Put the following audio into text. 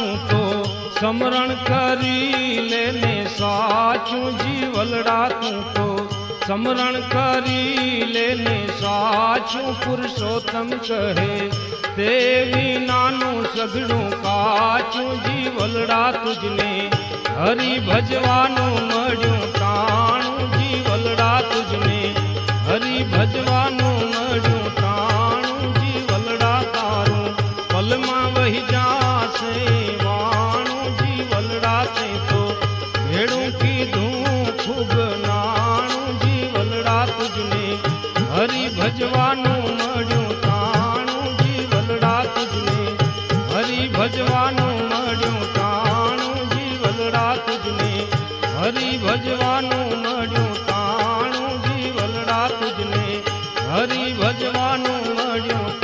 તું તો સમરણ કરી લેને સાચું જીવલડા તું તો સમરણ કરી લેને સાચું પુરુષોત્તમ કહે તે વિનાનું સઘળું કાચું જીવલડા તુજને હરિ ભજવાનું મળ્યું તાણું જીવલડા તુજને હરિ ભજવાનું ભજવાનું મળ્યું તાણું જીવલડા તુજને હરી ભજવાનું મળ્યું તાણું જીવલડા તુજને હરી ભજવાનું મળ્યું તાણું જીવલડા તુજને હરી ભજવાનું મળ્યું